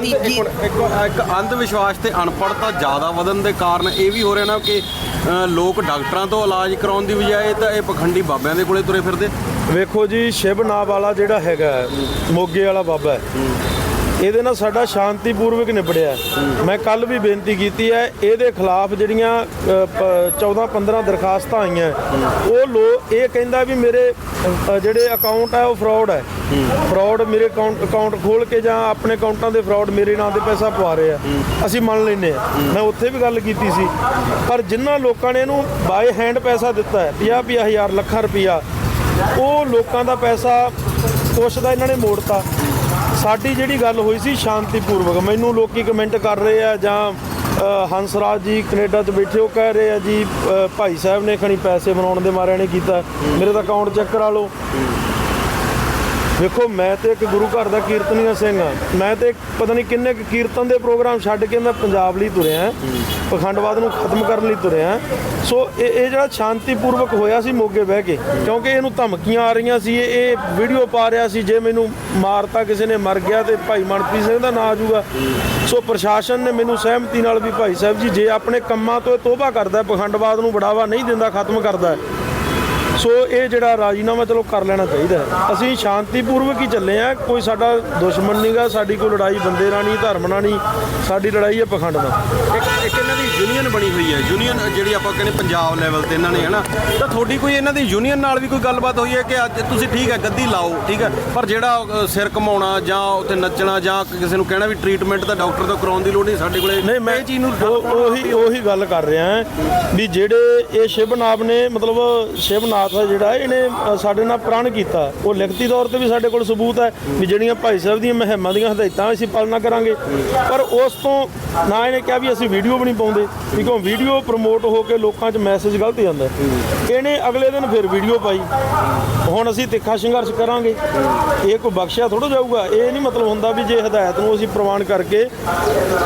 ਅੰਧ ਇੱਕ ਮਿੰਟ, ਇੱਕ ਇੱਕ ਅੰਧ ਵਿਸ਼ਵਾਸ ਤੇ ਅਨਪੜ੍ਹਤਾ ਜ਼ਿਆਦਾ ਵਧਣ ਦੇ ਕਾਰਨ ਇਹ ਵੀ ਹੋ ਰਿਹਾ ਨਾ ਕਿ ਅ, ਲੋਕ ਡਾਕਟਰਾਂ ਤੋਂ ਇਲਾਜ ਕਰਾਉਣ ਦੀ ਬਜਾਏ ਤਾਂ ਇਹ ਪਖੰਡੀ ਬਾਬਿਆਂ ਦੇ ਕੋਲੇ ਤੁਰੇ ਫਿਰਦੇ। ਵੇਖੋ ਜੀ ਸ਼ਿਵ ਨਾਮ ਵਾਲਾ ਜਿਹੜਾ ਹੈਗਾ ਹੈ, ਮੋਗੇ ਵਾਲਾ ਬਾਬਾ ਹੈ। ਇਹਦੇ ਨਾਲ ਸਾਡਾ ਸ਼ਾਂਤੀਪੂਰਵਕ ਨਿਬੜਿਆ। ਮੈਂ ਕੱਲ ਵੀ ਬੇਨਤੀ ਕੀਤੀ ਹੈ, ਇਹਦੇ ਖਿਲਾਫ ਜਿਹੜੀਆਂ 14 15 ਦਰਖਾਸਤਾਂ ਆਈਆਂ। ਉਹ ਲੋ, ਇਹ ਕਹਿੰਦਾ ਵੀ ਮੇਰੇ ਜਿਹੜੇ ਅਕਾਊਂਟ ਹੈ ਉਹ ਫਰਾਡ ਹੈ। ਫਰਾਡ ਮੇਰੇ ਅਕਾਊਂਟ ਅਕਾਊਂਟ ਖੋਲ ਕੇ ਜਾਂ ਆਪਣੇ ਅਕਾਊਂਟਾਂ ਦੇ ਫਰਾਡ ਮੇਰੇ ਨਾਂ ਤੇ ਪੈਸਾ ਪਵਾ ਰਹੇ ਆ। ਅਸੀਂ ਮੰਨ ਲੈਨੇ ਆ। ਮੈਂ ਉੱਥੇ ਵੀ ਗੱਲ ਕੀਤੀ ਸੀ। ਪਰ ਜਿਨ੍ਹਾਂ ਲੋਕਾਂ ਨੇ ਇਹਨੂੰ ਬਾਏ ਹੈਂਡ ਪੈਸਾ ਦਿੱਤਾ ਹੈ 50 50 ਹਜ਼ਾਰ, ਲੱਖਾਂ ਰੁਪਈਆ, ਉਹ ਲੋਕਾਂ ਦਾ ਪੈਸਾ ਕੁਛ ਦਾ ਇਹਨਾਂ ਨੇ ਮੋੜਤਾ। ਸਾਡੀ ਜਿਹੜੀ ਗੱਲ ਹੋਈ ਸੀ ਸ਼ਾਂਤੀਪੂਰਵਕ ਮੈਨੂੰ ਲੋਕੀ ਕਮੈਂਟ ਕਰ ਰਹੇ ਆ ਜਾਂ ਅ, ਹੰਸਰਾਜ ਜੀ ਕੈਨੇਡਾ 'ਚ ਬੈਠੇ ਉਹ ਕਹਿ ਰਹੇ ਆ ਜੀ ਭਾਈ ਸਾਹਿਬ ਨੇ ਖਣੀ ਪੈਸੇ ਬਣਾਉਣ ਦੇ ਮਾਰਿਆਂ ਨੇ ਕੀਤਾ। ਮੇਰੇ ਤਾਂ ਅਕਾਊਂਟ ਚੈੱਕ ਕਰਾ ਲਓ। ਵੇਖੋ, ਮੈਂ ਤੇ ਇੱਕ ਗੁਰੂ ਘਰ ਦਾ ਕੀਰਤਨੀਆ ਸਿੰਘ ਆ। ਮੈਂ ਤੇ ਪਤਾ ਨਹੀਂ ਕਿੰਨੇ ਕੁ ਕੀਰਤਨ ਦੇ ਪ੍ਰੋਗਰਾਮ ਛੱਡ ਕੇ ਮੈਂ ਪੰਜਾਬ ਲਈ ਤੁਰਿਆ ਪਖੰਡਵਾਦ ਨੂੰ ਖਤਮ ਕਰਨ ਲਈ ਤੁਰਿਆ ਸੋ ਇਹ ਇਹ ਜਿਹੜਾ ਸ਼ਾਂਤੀਪੂਰਵਕ ਹੋਇਆ ਸੀ ਮੋਗੇ ਬਹਿ ਕੇ, ਕਿਉਂਕਿ ਇਹਨੂੰ ਧਮਕੀਆਂ ਆ ਰਹੀਆਂ ਸੀ, ਇਹ ਵੀਡੀਓ ਪਾ ਰਿਹਾ ਸੀ ਜੇ ਮੈਨੂੰ ਮਾਰਤਾ ਕਿਸੇ ਨੇ ਮਰ ਗਿਆ ਤੇ ਭਾਈ ਮਨਪ੍ਰੀਤ ਸਿੰਘ ਦਾ ਨਾਂ ਆ ਜਾਊਗਾ। ਸੋ ਪ੍ਰਸ਼ਾਸਨ ਨੇ ਮੈਨੂੰ ਸਹਿਮਤੀ ਨਾਲ ਵੀ ਭਾਈ ਸਾਹਿਬ ਜੀ, ਜੇ ਆਪਣੇ ਕੰਮਾਂ ਤੋਂ ਇਹ ਤੋਬਾ ਕਰਦਾ ਪਖੰਡਵਾਦ ਨੂੰ ਬੜਾਵਾ ਨਹੀਂ ਦਿੰਦਾ, ਖਤਮ ਕਰਦਾ ਸੋ ਇਹ ਜਿਹੜਾ ਰਾਜੀਨਾਮਾ ਚਲੋ ਕਰ ਲੈਣਾ ਚਾਹੀਦਾ। ਅਸੀਂ ਸ਼ਾਂਤੀਪੂਰਵਕ ਹੀ ਚੱਲੇ ਆ ਕੋਈ ਸਾਡਾ ਦੁਸ਼ਮਣ ਨਹੀਂਗਾ ਸਾਡੀ ਕੋਈ ਲੜਾਈ ਬੰਦੇ ਨਾਲ ਨਹੀਂ ਧਰਮ ਨਾਲ ਨਹੀਂ। ਸਾਡੀ ਲੜਾਈ ਹੈ ਪਖੰਡ ਨਾਲ। ਇੱਕ ਇੱਕ ਇਹਨਾਂ ਦੀ ਯੂਨੀਅਨ ਬਣੀ ਹੋਈ ਹੈ। ਯੂਨੀਅਨ ਜਿਹੜੀ ਆਪਾਂ ਕਹਿੰਦੇ ਪੰਜਾਬ ਲੈਵਲ ਤੇ ਇਹਨਾਂ ਨੇ ਹਨਾ? ਤਾਂ ਤੁਹਾਡੀ ਕੋਈ ਇਹਨਾਂ ਦੀ ਯੂਨੀਅਨ ਨਾਲ ਵੀ ਕੋਈ ਗੱਲਬਾਤ ਹੋਈ ਹੈ ਕਿ ਅੱਜ ਤੁਸੀਂ ਠੀਕ ਹੈ ਗੱਦੀ ਲਾਓ ਠੀਕ ਹੈ? ਪਰ ਜਿਹੜਾ ਸਿਰ ਘਮਾਉਣਾ ਜਾਂ ਉੱਥੇ ਨੱਚਣਾ ਜਾਂ ਕਿਸੇ ਨੂੰ ਕਹਿਣਾ ਵੀ ਟ੍ਰੀਟਮੈਂਟ ਤਾਂ ਡਾਕਟਰ ਤੋਂ ਕਰਾਉਣ ਦੀ ਲੋੜ ਨਹੀਂ ਸਾਡੇ ਕੋਲੇ ਨਹੀਂ ਮੈਂ ਇਹ ਚੀਜ਼ ਨੂੰ ਉਹ- ਉਹੀ ਗੱਲ ਕਰ ਰਿਹਾ ਹਾਂ ਵੀ ਜਿਹੜੇ ਇਹ ਸ਼ਿਵਨਾਥ ਨੇ ਮਤਲਬ ਸ਼ਿਵਨਾਥ ਆ ਜਿਹੜਾ ਇਹਨੇ ਸਾਡੇ ਨਾਲ ਪ੍ਰਣ ਕੀਤਾ। ਉਹ ਲਿਖਤੀ ਤੌਰ ਤੇ ਵੀ ਸਾਡੇ ਕੋਲ ਸਬੂਤ ਹੈ ਵੀ ਜਿਹੜੀਆਂ ਭਾਈ ਸਾਹਿਬ ਦੀਆਂ ਮਹਿਮਾਂ ਦੀਆਂ ਹਦਾਇਤਾਂ ਅਸੀਂ ਪਾਲਣਾ ਕਰਾਂਗੇ। ਪਰ ਉਸ ਤੋਂ ਨਾ ਇਹਨੇ ਕਿਹਾ ਵੀ ਅਸੀਂ ਵੀਡੀਓ ਵੀ ਨਹੀਂ ਪਾਉਂਦੇ। ਕਿਉਂਕਿ ਵੀਡੀਓ ਪ੍ਰਮੋਟ ਹੋ ਕੇ ਲੋਕਾਂ 'ਚ ਮੈਸੇਜ ਗਲਤ ਜਾਂਦਾ ਇਹਨੇ ਅਗਲੇ ਦਿਨ ਫਿਰ ਵੀਡੀਓ ਪਾਈ। ਹੁਣ ਅਸੀਂ ਤਿੱਖਾ ਸੰਘਰਸ਼ ਕਰਾਂਗੇ। ਇਹ ਕੋਈ ਬਖਸ਼ਿਆ ਥੋੜਾ ਜਾਊਗਾ। ਇਹ ਨਹੀਂ ਮਤਲਬ ਹੁੰਦਾ ਵੀ ਜੇ ਹਦਾਇਤ ਨੂੰ ਅਸੀਂ ਪ੍ਰਵਾਨ ਕਰਕੇ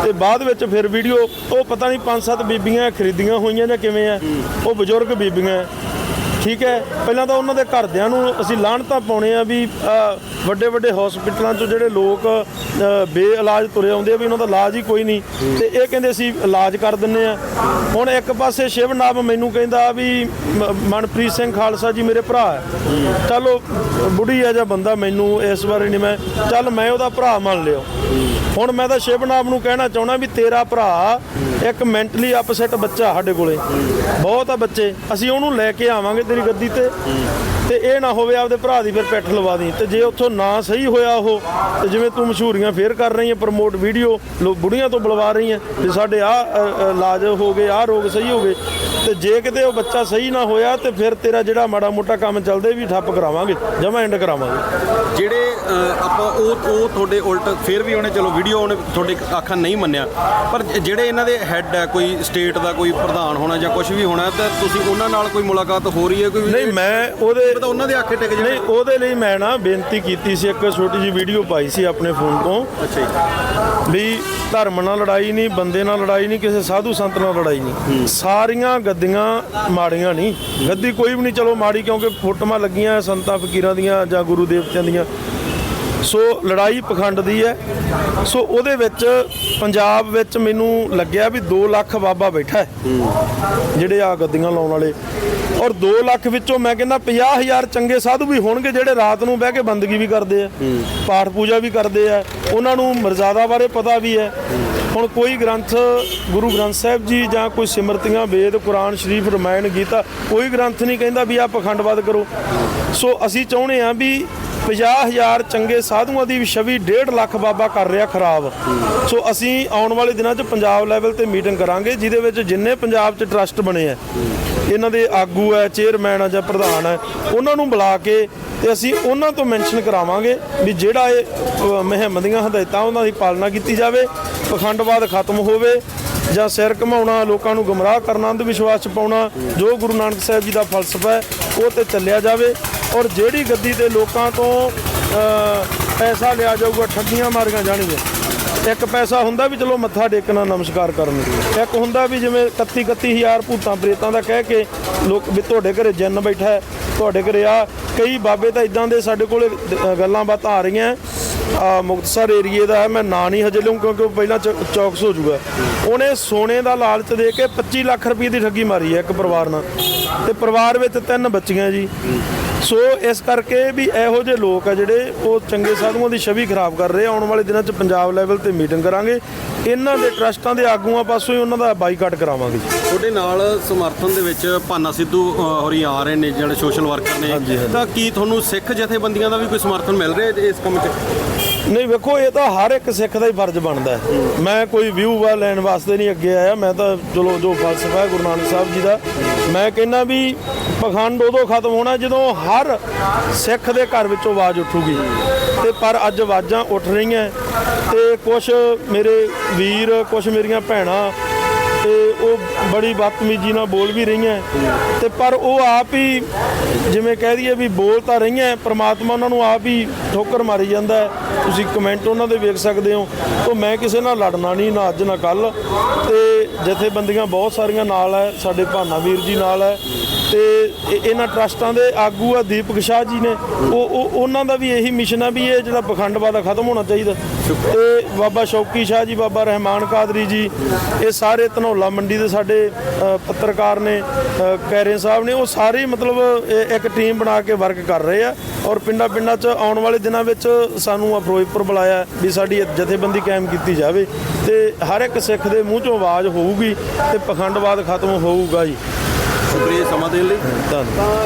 ਤੇ ਬਾਅਦ ਵਿੱਚ ਫਿਰ ਵੀਡੀਓ, ਉਹ ਪਤਾ ਨਹੀਂ ਪੰਜ ਸੱਤ ਬੀਬੀਆਂ ਖਰੀਦੀਆਂ ਹੋਈਆਂ ਜਾਂ ਕਿਵੇਂ ਆ, ਉਹ ਬਜ਼ੁਰਗ ਬੀਬੀਆਂ। ਠੀਕ ਹੈ। ਪਹਿਲਾਂ ਤਾਂ ਉਹਨਾਂ ਦੇ ਘਰਦਿਆਂ ਨੂੰ ਅਸੀਂ ਲਾਹਣਤਾਂ ਪਾਉਣੇ ਆ ਵੀ ਵੱਡੇ ਵੱਡੇ ਹਸਪੀਟਲਾਂ 'ਚੋਂ ਜਿਹੜੇ ਲੋਕ ਬੇਇਲਾਜ ਤੁਰੇ ਆਉਂਦੇ ਆ ਵੀ ਉਹਨਾਂ ਦਾ ਇਲਾਜ ਹੀ ਕੋਈ ਨਹੀਂ। ਤੇ ਇਹ ਕਹਿੰਦੇ ਅਸੀਂ ਇਲਾਜ ਕਰ ਦਿੰਨੇ ਆ। ਹੁਣ ਇੱਕ ਪਾਸੇ ਸ਼ਿਵਨਾਬ ਮੈਨੂੰ ਕਹਿੰਦਾ ਵੀ, ਮ- ਮਨਪ੍ਰੀਤ ਸਿੰਘ ਖਾਲਸਾ ਜੀ ਮੇਰੇ ਭਰਾ ਹੈ। ਚਲੋ ਬੁੱਢੀ ਆ ਜਾਂ ਬੰਦਾ ਮੈਨੂੰ ਇਸ ਬਾਰੇ ਨਹੀਂ ਮੈਂ, ਚੱਲ ਮੈਂ ਉਹਦਾ ਭਰਾ ਮੰਨ ਲਿਓ। ਹੁਣ ਮੈਂ ਤਾਂ ਸ਼ਿਵਨਾਬ ਨੂੰ ਕਹਿਣਾ ਚਾਹੁੰਦਾ ਵੀ ਤੇਰਾ ਭਰਾ ਇੱਕ ਮੈਂਟਲੀ ਅਪਸੈਟ ਬੱਚਾ ਸਾਡੇ ਕੋਲੇ। ਬਹੁਤ ਆ ਬੱਚੇ। ਅਸੀਂ ਉਹਨੂੰ ਲੈ ਕੇ ਆਵਾਂਗੇ ਤੇਰੀ ਗੱਦੀ ਤੇ। ਤੇ ਇਹ ਨਾ ਹੋਵੇ ਆਪਦੇ ਭਰਾ ਦੀ ਫਿਰ ਪੈਠ ਲਵਾ ਦੀ। ਤੇ ਜੇ ਉੱਥੋਂ ਨਾ ਸਹੀ ਹੋਇਆ ਉਹ, ਤੇ ਜਿਵੇਂ ਤੂੰ ਮਸ਼ਹੂਰੀਆਂ ਫੇਰ ਕਰ ਰਹੀ ਹੈ ਪ੍ਰਮੋਟ ਵੀਡੀਓ ਲੋਕ ਬੁੜੀਆਂ ਤੋਂ ਬੁਲਵਾ ਰਹੀ ਹੈ ਵੀ ਸਾਡੇ ਆ ਇਲਾਜ ਹੋ ਗਏ ਆ ਰੋਗ ਸਹੀ ਹੋ ਗਏ। ਤੇ ਜੇ ਕਿਤੇ ਉਹ ਬੱਚਾ ਸਹੀ ਨਾ ਹੋਇਆ ਤੇ ਫਿਰ ਤੇਰਾ ਜਿਹੜਾ ਮਾੜਾ ਮੋਟਾ ਕੰਮ ਚੱਲਦੇ ਵੀ ਠੱਪ ਕਰਾਵਾਂਗੇ ਜਮਾ ਐਂਡ ਕਰਾਵਾਂਗੇ। ਜਿਹੜੇ ਆਪਾਂ ਉਹ ਉਹ ਤੁਹਾਡੇ ਉਲਟ ਫਿਰ ਵੀ ਉਹਨੇ ਚਲੋ ਵੀਡੀਓ ਉਹਨੇ ਤੁਹਾਡੇ ਆਖਾਂ ਨਹੀਂ ਮੰਨਿਆ ਪਰ ਜਿਹੜੇ ਇਹਨਾਂ ਦੇ ਹੈੱਡ ਹੈ ਕੋਈ ਸਟੇਟ ਦਾ ਕੋਈ ਪ੍ਰਧਾਨ ਹੋਣਾ ਜਾਂ ਕੁਝ ਵੀ ਹੋਣਾ ਤਾਂ ਤੁਸੀਂ ਉਹਨਾਂ ਨਾਲ ਕੋਈ ਮੁਲਾਕਾਤ ਹੋ ਰਹੀ ਹੈ ਕੋਈ? ਨਹੀਂ ਮੈਂ ਉਹਦੇ ਤਾਂ ਉਹਨਾਂ ਦੇ ਆਖੇ ਟਿਕ ਨਹੀਂ ਜਿਹੜੇ ਉਹਦੇ ਲਈ ਮੈਂ ਨਾ ਬੇਨਤੀ ਕੀਤੀ ਸੀ ਇੱਕ ਛੋਟੀ ਜਿਹੀ ਵੀਡੀਓ ਪਾਈ ਸੀ ਆਪਣੇ ਫੋਨ ਤੋਂ। ਅੱਛਾ ਜੀ। ਵੀ ਧਰਮ ਨਾਲ ਲੜਾਈ ਨਹੀਂ ਬੰਦੇ ਨਾਲ ਲੜਾਈ ਨਹੀਂ ਕਿਸੇ ਸਾਧੂ ਸੰਤ ਨਾਲ ਲੜਾਈ ਨਹੀਂ। ਸਾਰੀਆਂ ਗੱਦੀਆਂ ਮਾੜੀਆਂ ਨਹੀਂ। ਗੱਦੀ ਕੋਈ ਵੀ ਨਹੀਂ ਚਲੋ ਮਾੜੀ ਕਿਉਂਕਿ ਫੋਟੋਆਂ ਲੱਗੀਆਂ ਸੰਤਾਂ ਫਕੀਰਾਂ ਦੀਆਂ ਜਾਂ ਗੁਰੂ ਦੇਵਤਿਆਂ ਦੀਆਂ। ਸੋ ਲੜਾਈ ਪਖੰਡ ਦੀ ਹੈ। ਸੋ ਉਹਦੇ ਵਿੱਚ ਪੰਜਾਬ ਵਿੱਚ ਮੈਨੂੰ ਲੱਗਿਆ ਵੀ 2 ਲੱਖ ਬਾਬਾ ਬੈਠਾ ਹੈ ਜਿਹੜੇ ਆ ਗੱਦੀਆਂ ਲਾਉਣ ਵਾਲੇ। ਔਰ 2 ਲੱਖ ਵਿੱਚੋਂ ਮੈਂ ਕਹਿੰਦਾ 50000 ਚੰਗੇ ਸਾਧੂ ਵੀ ਹੋਣਗੇ ਜਿਹੜੇ ਰਾਤ ਨੂੰ ਬਹਿ ਕੇ ਬੰਦਗੀ ਵੀ ਕਰਦੇ ਆ ਪਾਠ ਪੂਜਾ ਵੀ ਕਰਦੇ ਆ। ਉਹਨਾਂ ਨੂੰ ਮਰਜ਼ਾਦਾ ਬਾਰੇ ਪਤਾ ਵੀ ਹੈ। ਹੁਣ ਕੋਈ ਗ੍ਰੰਥ ਗੁਰੂ ਗ੍ਰੰਥ ਸਾਹਿਬ ਜੀ ਜਾਂ ਕੋਈ ਸਿਮਰਤੀਆਂ, ਵੇਦ, ਕੁਰਾਨ, ਸ਼ਰੀਫ, ਰਮਾਇਣ, ਗੀਤਾ, ਕੋਈ ਗ੍ਰੰਥ ਨਹੀਂ ਕਹਿੰਦਾ ਵੀ ਆ ਪਖੰਡਵਾਦ ਕਰੋ। ਸੋ ਅਸੀਂ ਚਾਹੁੰਦੇ ਆ ਵੀ 50000 ਚੰਗੇ ਸਾਧੂਆਂ ਦੀ ਛਵੀ 1.5 ਲੱਖ ਬਾਬਾ ਕਰ ਰਿਹਾ ਖਰਾਬ। ਸੋ ਅਸੀਂ ਆਉਣ ਵਾਲੇ ਦਿਨਾਂ 'ਚ ਪੰਜਾਬ ਲੈਵਲ ਤੇ ਮੀਟਿੰਗ ਕਰਾਂਗੇ, ਜਿਹਦੇ ਵਿੱਚ ਜਿੰਨੇ ਪੰਜਾਬ 'ਚ ਟਰਸਟ ਬਣੇ ਆ, ਇਹਨਾਂ ਦੇ ਆਗੂ ਹੈ ਚੇਅਰਮੈਨ ਆ ਜਾਂ ਪ੍ਰਧਾਨ ਹੈ ਉਹਨਾਂ ਨੂੰ ਬੁਲਾ ਕੇ ਤੇ ਅਸੀਂ ਉਹਨਾਂ ਤੋਂ ਮੈਂਸ਼ਨ ਕਰਾਵਾਂਗੇ ਵੀ ਜਿਹੜਾ ਇਹ ਅ, ਮੁਹਿੰਮ ਦੀਆਂ ਹਦਾਇਤਾਂ ਉਹਨਾਂ ਦੀ ਪਾਲਣਾ ਕੀਤੀ ਜਾਵੇ ਪਖੰਡਵਾਦ ਖਤਮ ਹੋਵੇ ਜਾਂ ਸਿਰ ਘਮਾਉਣਾ ਲੋਕਾਂ ਨੂੰ ਗੁੰਮਰਾਹ ਕਰਨਾ ਅੰਧ ਵਿਸ਼ਵਾਸ ਚ ਪਾਉਣਾ ਜੋ ਗੁਰੂ ਨਾਨਕ ਸਾਹਿਬ ਜੀ ਦਾ ਫਲਸਫਾ ਹੈ ਉਹ ਤੇ ਚੱਲਿਆ ਜਾਵੇ। ਔਰ ਜਿਹੜੀ ਗੱਦੀ ਤੇ ਲੋਕਾਂ ਤੋਂ ਪੈਸਾ ਲਿਆ ਜਾਊਗਾ ਠੱਗੀਆਂ ਮਾਰੀਆਂ ਜਾਣਗੀਆਂ। ਇੱਕ ਪੈਸਾ ਹੁੰਦਾ ਵੀ ਚਲੋ ਮੱਥਾ ਟੇਕਣਾ, ਨਮਸਕਾਰ ਕਰਨ ਇੱਕ ਹੁੰਦਾ ਵੀ ਜਿਵੇਂ 31 31000 ਭੂਤਾਂ ਪ੍ਰੇਤਾਂ ਦਾ ਕਹਿ ਕੇ ਲੋਕ ਵੀ ਤੁਹਾਡੇ ਘਰੇ ਜਿੰਨ ਬੈਠਾ ਹੈ, ਤੁਹਾਡੇ ਘਰੇ ਆ, ਕਈ ਬਾਬੇ ਤਾਂ ਇਦਾਂ ਦੇ ਸਾਡੇ ਕੋਲੇ ਗੱਲਾਂ ਬਾਤਾਂ ਆ ਰਹੀਆਂ। ਆ ਮੁਕਤਸਰ ਏਰੀਏ ਦਾ ਹੈ, ਮੈਂ ਨਾਂ ਨਹੀਂ ਹਜੇ ਲਊਂ ਕਿਉਂਕਿ ਉਹ ਪਹਿਲਾਂ ਚ- ਚੌਕਸ ਹੋ ਜਾਊਗਾ ਉਹਨੇ ਸੋਨੇ ਦਾ ਲਾਲਚ ਦੇ ਕੇ 25 ਲੱਖ ਰੁਪਏ ਦੀ ਠੱਗੀ ਮਾਰੀ ਹੈ ਇੱਕ ਪਰਿਵਾਰ ਨਾਲ। ਤੇ ਪਰਿਵਾਰ ਵਿੱਚ ਤਿੰਨ ਬੱਚੀਆਂ ਜੀ। ਸੋ ਇਸ ਕਰਕੇ ਵੀ ਇਹੋ ਜਿਹੇ ਲੋਕ ਆ ਜਿਹੜੇ ਉਹ ਚੰਗੇ ਸਾਧੂਆਂ ਦੀ ਛਵੀ ਖਰਾਬ ਕਰ ਰਹੇ ਆ। ਆਉਣ ਵਾਲੇ ਦਿਨਾਂ 'ਚ ਪੰਜਾਬ ਲੈਵਲ ਤੇ ਮੀਟਿੰਗ ਕਰਾਂਗੇ। ਇਹਨਾਂ ਦੇ ਟਰਸਟਾਂ ਦੇ ਆਗੂਆਂ ਪਾਸੋਂ ਹੀ ਉਹਨਾਂ ਦਾ ਬਾਈਕਾਟ ਕਰਾਵਾਂਗੇ। ਤੁਹਾਡੇ ਨਾਲ ਸਮਰਥਨ ਦੇ ਵਿੱਚ ਭਾਨਾ ਸਿੱਧੂ ਹੋਰੀ ਆ ਰਹੇ ਨੇ ਜਿਹੜੇ ਸੋਸ਼ਲ ਵਰਕਰ ਨੇ। ਤਾਂ ਕੀ ਤੁਹਾਨੂੰ ਸਿੱਖ ਜਥੇਬੰਦੀਆਂ ਦਾ ਵੀ ਕੋਈ ਸਮਰਥਨ ਮਿਲ ਰਿਹਾ ਇਸ ਕੰਮ 'ਚ? ਨਹੀਂ ਵੇਖੋ ਇਹ ਤਾਂ ਹਰ ਇੱਕ ਸਿੱਖ ਦਾ ਹੀ ਫਰਜ਼ ਬਣਦਾ ਮੈਂ ਕੋਈ ਵਿਊ ਵਾ ਲੈਣ ਵਾਸਤੇ ਨਹੀਂ ਅੱਗੇ ਆਇਆ। ਮੈਂ ਤਾਂ ਚਲੋ ਜੋ ਫਲਸਫਾ ਹੈ ਗੁਰੂ ਨਾਨਕ ਸਾਹਿਬ ਜੀ ਦਾ। ਮੈਂ ਕਹਿੰਦਾ ਵੀ ਪਖੰਡ ਉਦੋਂ ਖਤਮ ਹੋਣਾ ਜਦੋਂ ਹਰ ਸਿੱਖ ਦੇ ਘਰ ਵਿੱਚੋਂ ਆਵਾਜ਼ ਉੱਠੂਗੀ। ਤੇ ਪਰ ਅੱਜ ਆਵਾਜ਼ਾਂ ਉੱਠ ਰਹੀਆਂ। ਤੇ ਕੁਝ ਮੇਰੇ ਵੀਰ ਕੁਝ ਮੇਰੀਆਂ ਭੈਣਾਂ ਬੜੀ ਬਦਤਮੀਜੀ ਨਾਲ ਬੋਲ ਵੀ ਰਹੀਆਂ। ਤੇ ਪਰ ਉਹ ਆਪ ਹੀ ਜਿਵੇਂ ਕਹਿ ਦਈਏ ਵੀ ਬੋਲ ਤਾਂ ਰਹੀਆਂ, ਪ੍ਰਮਾਤਮਾ ਉਹਨਾਂ ਨੂੰ ਆਪ ਹੀ ਠੋਕਰ ਮਾਰੀ ਜਾਂਦਾ ਤੁਸੀਂ ਕਮੈਂਟ ਉਹਨਾਂ ਦੇ ਵੇਖ ਸਕਦੇ ਹੋ। ਤੋਂ ਮੈਂ ਕਿਸੇ ਨਾਲ ਲੜਨਾ ਨਹੀਂ, ਨਾ ਅੱਜ, ਨਾ ਕੱਲ ਤੇ ਜਥੇਬੰਦੀਆਂ ਬਹੁਤ ਸਾਰੀਆਂ ਨਾਲ ਹੈ, ਸਾਡੇ ਭਾਨਾ ਵੀਰ ਜੀ ਨਾਲ ਹੈ। ਤੇ ਇਹ- ਇਹਨਾਂ ਟਰਸਟਾਂ ਦੇ ਆਗੂ ਆ ਦੀਪਕ ਸ਼ਾਹ ਜੀ ਨੇ। ਉਹ ਉਹ, ਉਹਨਾਂ ਦਾ ਵੀ ਇਹੀ ਮਿਸ਼ਨ ਹੈ ਵੀ ਇਹ ਜਿਹੜਾ ਪਖੰਡਵਾਦ ਆ ਖਤਮ ਹੋਣਾ ਚਾਹੀਦਾ। ਤੇ ਬਾਬਾ ਸ਼ੌਕੀ ਸ਼ਾਹ ਜੀ, ਬਾਬਾ ਰਹਿਮਾਨ ਕਾਦਰੀ ਜੀ, ਇਹ ਸਾਰੇ ਧਨੌਲਾ ਮੰਡੀ ਦੇ ਸਾਡੇ ਪੱਤਰਕਾਰ ਨੇ ਕੈਰੇ ਸਾਹਿਬ ਨੇ ਉਹ ਸਾਰੇ ਮਤਲਬ ਇੱਕ ਟੀਮ ਬਣਾ ਕੇ ਵਰਕ ਕਰ ਰਹੇ ਆ ਔਰ ਪਿੰਡਾਂ ਪਿੰਡਾਂ 'ਚ ਆਉਣ ਵਾਲੇ ਦਿਨਾਂ ਵਿੱਚ ਸਾਨੂੰ ਆ ਫਿਰੋਜ਼ਪੁਰ ਬੁਲਾਇਆ ਵੀ ਸਾਡੀ ਜਥੇਬੰਦੀ ਕਾਇਮ ਕੀਤੀ ਜਾਵੇ ਤੇ ਹਰ ਇੱਕ ਸਿੱਖ ਦੇ ਮੂੰਹ 'ਚੋਂ ਆਵਾਜ਼ ਹੋਊਗੀ ਤੇ ਪਖੰਡਵਾਦ ਖਤਮ ਹੋਊਗਾ ਜੀ। ਸ਼ੁਕਰੀਆ ਸਮਾਂ ਦੇਣ ਲਈ। ਧੰਨਵਾਦ।